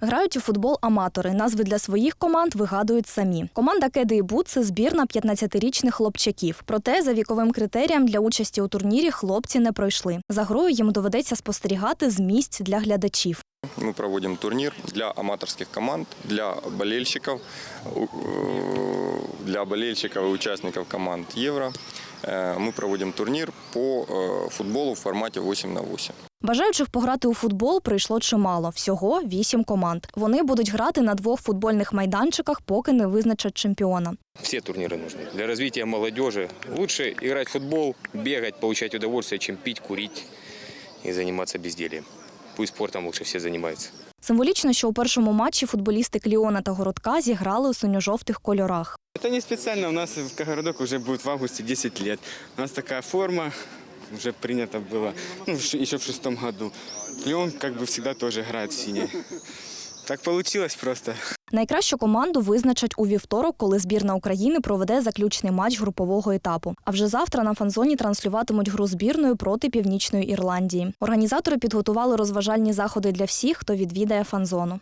Грають у футбол аматори. Назви для своїх команд вигадують самі. Команда Кеди і Бут це збірна 15-річних хлопчаків. Проте за віковим критеріям для участі у турнірі хлопці не пройшли. За грою їм доведеться спостерігати з місць для глядачів. Мы проводим турнир для аматорских команд, для болельщиков, у- э, для болельщиков и участников команд Евро. Э, Мы проводим турнир по э, футболу в формате 8 на 8. Бажаючих пограти у футбол прийшло чимало. Всього вісім команд. Вони будуть грати на двох футбольних майданчиках, поки не визначать чемпіона. Все турниры нужны. Для развития молодежи лучше играть в футбол, бегать, получать удовольствие, чем пить, курить и заниматься бездельем. Пусть спортом лучше все занимаются. Символічно, що у першому матчі футболісти Кліона та Городка зіграли у синьо-жовтих кольорах. Это не специально, у нас в Кагородок уже будет в августе 10 лет. У нас такая форма уже принято было, ну, в ш- еще в шестом году. И он как бы всегда тоже играет в синий. Так получилось просто. Найкращу команду визначать у вівторок, коли збірна України проведе заключний матч групового етапу. А вже завтра на фанзоні транслюватимуть гру збірною проти Північної Ірландії. Організатори підготували розважальні заходи для всіх, хто відвідає фанзону.